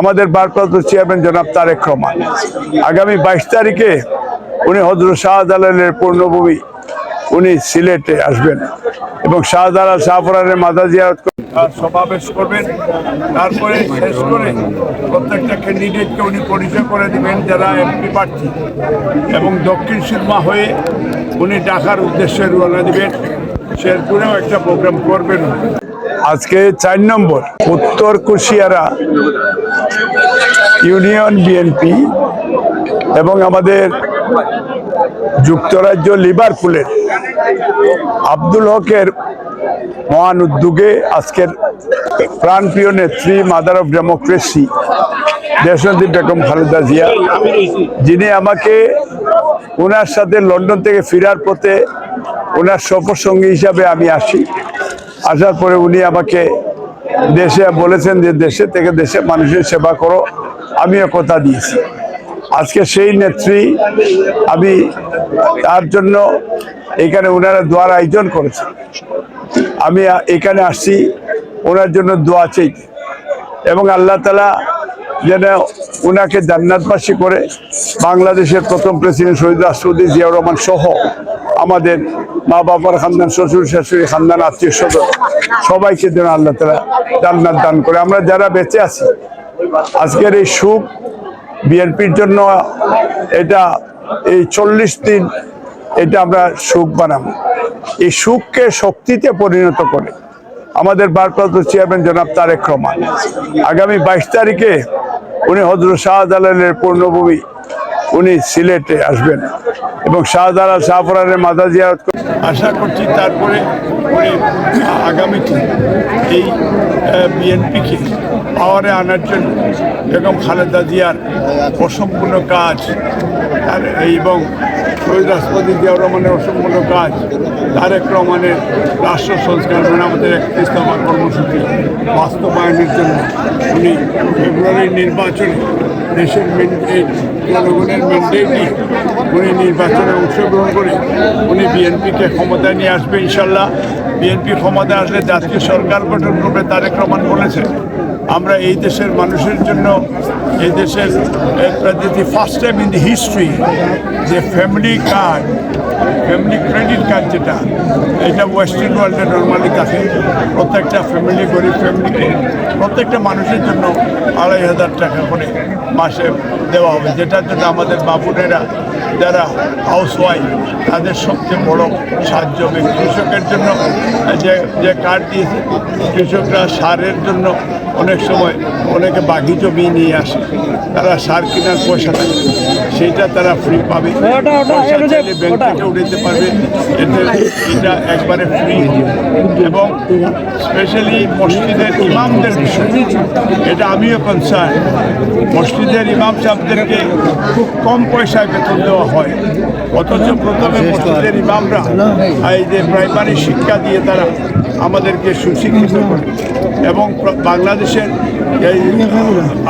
আমাদের ভারপ্রাপ্ত চেয়ারম্যান জনাব তারেক রহমান। আগামী বাইশ তারিখে উনি হজরত শাহজালালের পূর্ণভূমি, উনি সিলেটে আসবেন এবং শাহজালাল শাহপুরানের মাদা জিয়ারত সমাবেশ করবেন। তারপরে শেষ করে প্রত্যেকটা ক্যান্ডিডেটকে উনি পরিচয় করে দিবেন, যারা এমপি প্রার্থী এবং দক্ষিণ সুরমা হয়ে উনি ঢাকার উদ্দেশ্যে রওনা দিবেন। শেরপুরেও একটা প্রোগ্রাম করবেন। আজকে চার নম্বর, উত্তর কুশিয়ারা ইউনিয়ন বিএনপি এবং আমাদের যুক্তরাজ্য লিভারপুলের আব্দুল হকের মহান উদ্যোগে আজকের প্রাণপ্রিয় নেত্রী মাদার অফ ডেমোক্রেসি দেশনদী বেগম খালেদা জিয়া, যিনি আমাকে ওনার সাথে লন্ডন থেকে ফেরার পথে ওনার সফরসঙ্গী হিসাবে আমি আসি। আসার পরে উনি আমাকে দেশে বলেছেন যে দেশে থেকে দেশে মানুষের সেবা করো, আমিও কথা দিয়েছি। আজকে সেই নেত্রী আমি তার জন্য এখানে ওনারা দোয়ার আয়োজন করেছে। আমি এখানে আসছি, ওনার জন্য দোয়া চাইতে এবং আল্লাহ তালা যেন ওনাকে জান্নাতবাসী করে বাংলাদেশের প্রথম প্রেসিডেন্ট শহীদ রাষ্ট্রপতি জিয়াউর রহমান সহ আমাদের মা বাবার খানদান, শ্বশুর শাশুড়ি খানদান, আত্মীয় স্বজন, সবাইকে যেন আল্লাহ তালা জান্নাত দান করে। আমরা যারা বেঁচে আছি, আজকের এই সুখ বিএনপির জন্য এটা এই চল্লিশ দিন এটা আমরা সুখ বানাবো। এই সুখকে শক্তিতে পরিণত করে আমাদের ভারপ্রাপ্ত চেয়ারম্যান জনাব তারেক রহমান, আগামী বাইশ তারিখে উনি হজরত শাহজালালের পূর্ণভূমি উনি সিলেটে আসবেন। এবং শাহজালাল শাহপুরানের মাথা জিয়ারত আশা করছি তারপরে উনি আগামীতে এই বিএনপিকে পাওয়ারে আনার জন্য বেগম খালেদা জিয়ার অসম্পূর্ণ কাজ আর এবং শহীদ রাষ্ট্রপতি জিয়াউর রহমানের অসম্পূর্ণ কাজ, তারেক রহমানের রাষ্ট্র সংস্কার মেরামতের একত্রিশ দফা কর্মসূচি বাস্তবায়নের জন্য উনি ফেব্রুয়ারির নির্বাচনে দেশের মেন্ডেট জনগণের মেন্ডেট নিয়ে উনি নির্বাচনে অংশগ্রহণ করে উনি বিএনপিকে ক্ষমতায় নিয়ে আসবে ইনশাল্লাহ। বিএনপি ক্ষমতায় আসলে জাতীয় সরকার গঠন করবে, তারেক রহমান বলেছে আমরা এই দেশের মানুষের জন্য, এই দেশের first time in the history যে family card family credit card যেটা, এটা ওয়েস্টার্ন ওয়ার্ল্ডে নর্মালি থাকে প্রত্যেকটা ফ্যামিলি গরিব ফ্যামিলিকে প্রত্যেকটা মানুষের জন্য আড়াই হাজার টাকা করে মাসে দেওয়া হবে, যেটার জন্য আমাদের বাবুনেরা যারা হাউস ওয়াইফ তাদের সবচেয়ে বড় সাহায্য হবে। কৃষকের জন্য যে যে কার্ড দিয়েছে, কৃষকরা সারের জন্য অনেক সময় অনেকে বাকি জমি নিয়ে আসে, তারা সার কেনার পয়সা থাকে। সেইটা তারা ফ্রি পাবে। ব্যাংক পারবে। এতে এটা একবারে ফ্রি এবং স্পেশালি মসজিদের ইমামদের বিষয়। এটা আমিও কনসার্ন মসজিদের ইমাম সাহেবদেরকে খুব কম পয়সায় বেতন দেওয়া হয়। অথচ প্রথমে মসজিদের ইমামরা এই যে প্রাইমারি শিক্ষা দিয়ে তারা আমাদেরকে সুশিক্ষিত করে। এবং বাংলাদেশের এই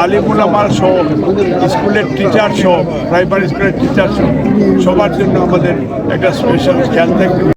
আলিমুলামার সহ স্কুলের টিচার সহ প্রাইমারি স্কুলের টিচার সহ, সবার জন্য আমাদের একটা স্পেশাল খেয়াল থাকবে।